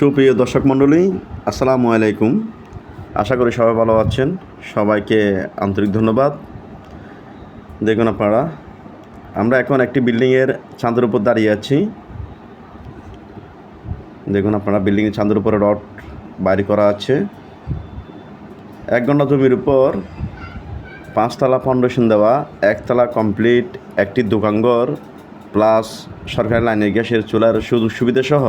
সুপ্রিয় দর্শক মণ্ডলী, আসসালামু আলাইকুম। আশা করি সবাই ভালো আছেন। সবাইকে আন্তরিক ধন্যবাদ। দেখুন আপনারা, আমরা এখন একটি বিল্ডিংয়ের চাঁদের উপর দাঁড়িয়ে আছি। দেখুন আপনারা, বিল্ডিংয়ের চাঁদের উপরে রড বাইরে করা আছে। এক ঘণ্টা জমির উপর পাঁচতলা ফাউন্ডেশন দেওয়া, একতলা কমপ্লিট একটি দোকানঘর প্লাস সরকারি লাইনের গ্যাসের চুলার সুযোগ সুবিধা সহ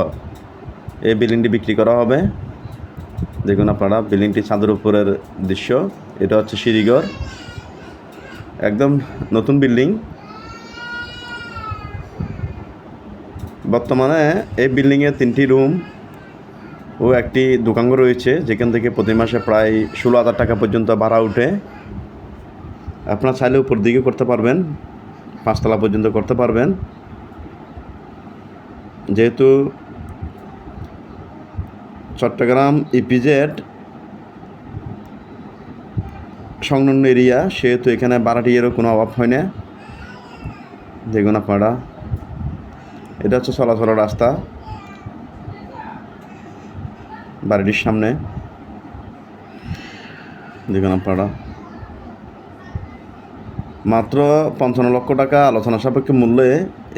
এই বিল্ডিংটি বিক্রি করা হবে। দেখুন আপনারা, বিল্ডিংটি ছাদের উপরের দৃশ্য। এটা হচ্ছে সিঁড়িঘর। একদম নতুন বিল্ডিং। বর্তমানে এই বিল্ডিংয়ে তিনটি রুম ও একটি দোকানঘর রয়েছে, যেখান থেকে প্রতি মাসে প্রায় ষোলো হাজার টাকা পর্যন্ত ভাড়া উঠে। আপনারা চাইলে উপর দিকে করতে পারবেন, পাঁচতলা পর্যন্ত করতে পারবেন। যেহেতু চট্টগ্রাম ইপিজেড সংলগ্ন এরিয়া, সেহেতু এখানে ভাড়াটিয়েরও কোনো অভাব হয় না। দেখুন আপনারা। এটা হচ্ছে চলাচল রাস্তা বাড়িটির সামনে। দেখুন আপনারা। মাত্র পঞ্চান্ন লক্ষ টাকা আলোচনা সাপেক্ষে মূল্যে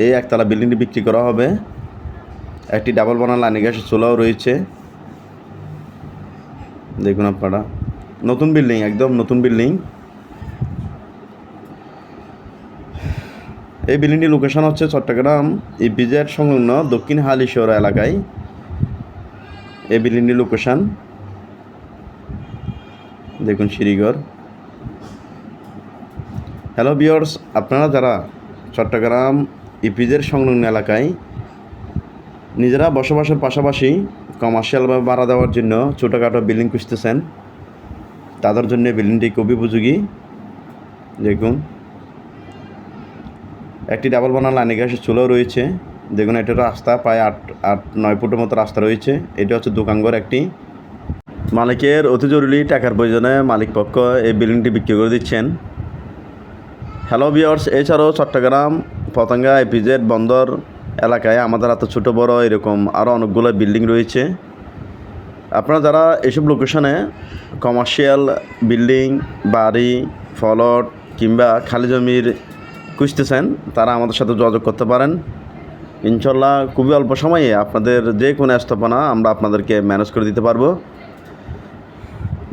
এই একতলা বিল্ডিংটি বিক্রি করা হবে। একটি ডাবল বানা লাইনে গ্যাসের চুলাও রয়েছে। দেখুন আপনারা। নতুন বিল্ডিং একদম নতুন বিল্ডিং এই বিল্ডিংটির লোকেশন হচ্ছে চট্টগ্রাম ইপিজেড সংলগ্ন দক্ষিণ হালিশোর এলাকায়। এই বিল্ডিংটির লোকেশন দেখুন শ্রীগড় হ্যালো বিয়র্স আপনারা যারা চট্টগ্রাম ইপিজের সংলগ্ন এলাকায় নিজেরা বসবাসের পাশাপাশি কমার্শিয়ালভাবে ভাড়া দেওয়ার জন্য ছোটোখাটো বিল্ডিং খুঁজতেছেন। তাদের জন্য বিল্ডিংটি খুবই উপযোগী। দেখুন। একটি ডাবল বানা লাইনে গ্যাসের চুলাও রয়েছে। দেখুন, এটা রাস্তা প্রায় আট আট, নয় ফুটের মতো রাস্তা রয়েছে। এটা হচ্ছে দোকানঘর একটি। মালিকের অতি জরুরি টাকার প্রয়োজনে মালিক পক্ষ এই বিল্ডিংটি বিক্রি করে দিচ্ছেন। হ্যালো বিয়ার্স এছাড়াও চট্টগ্রাম, পতঙ্গা এপিজেড বন্দর এলাকায়, আমাদের এত ছোটো, বড় এরকম আরও অনেকগুলো বিল্ডিং রয়েছে। আপনারা যারা এসব লোকেশনে কমার্শিয়াল বিল্ডিং বাড়ি, ফলট কিংবা খালি জমির খুঁজতেছেন, তারা আমাদের সাথে যোগাযোগ করতে পারেন। ইনশাল্লাহ খুবই অল্প সময়ে আপনাদের যে কোনো স্থাপনা আমরা আপনাদেরকে ম্যানেজ করে দিতে পারব।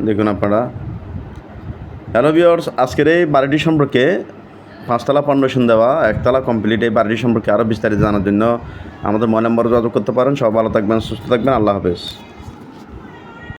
দেখুন আপনারা। হ্যালো বিয়ার্স আজকের এই বাড়িটি সম্পর্কে পাঁচতলা ফাউন্ডেশন দেওয়া, একতলা কমপ্লিট এই বাড়িটি সম্পর্কে আরও বিস্তারিত জানার জন্য আমাদের মোবাইল নম্বর যোগাযোগ করতে পারেন। সব ভালো থাকবেন, সুস্থ থাকবেন, আল্লাহ হাফেজ।